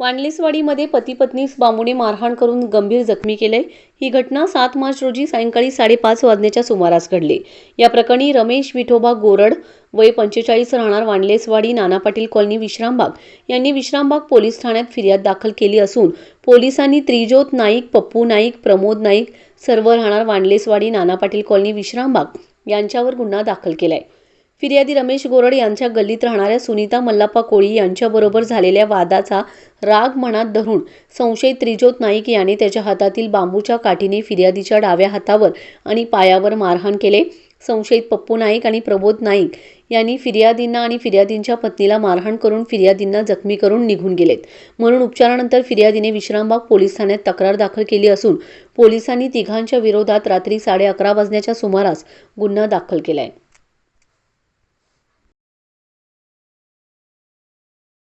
वानलेसवाडीमध्ये पती पत्नीस बांबूने मारहाण करून गंभीर जखमी केले. ही घटना सात मार्च रोजी सायंकाळी साडेपाच वाजण्याच्या सुमारास घडली. या प्रकरणी रमेश विठोबा गोरड वय पंचेचाळीस राहणार वानलेसवाडी नाना पाटील कॉलनी विश्रामबाग यांनी विश्रामबाग पोलीस ठाण्यात फिर्याद दाखल केली असून पोलिसांनी त्रिजोत नाईक पप्पू नाईक प्रमोद नाईक सर्व राहणार वानलेसवाडी नाना पाटील कॉलनी विश्रामबाग यांच्यावर गुन्हा दाखल केलाय. फिर्यादी रमेश गोरड यांच्या गल्लीत राहणाऱ्या सुनीता मल्लाप्पा कोळी यांच्याबरोबर झालेल्या वादाचा राग मनात धरून संशयित त्रिजोत नाईक याने त्याच्या हातातील बांबूच्या काठीने फिर्यादीच्या डाव्या हातावर आणि पायावर मारहाण केले. संशयित पप्पू नाईक आणि प्रबोध नाईक यांनी फिर्यादींना आणि फिर्यादींच्या पत्नीला मारहाण करून फिर्यादींना जखमी करून निघून गेलेत. म्हणून उपचारानंतर फिर्यादीने विश्रामबाग पोलीस ठाण्यात तक्रार दाखल केली असून पोलिसांनी तिघांच्या विरोधात रात्री साडे अकरा वाजण्याच्या सुमारास गुन्हा दाखल केला आहे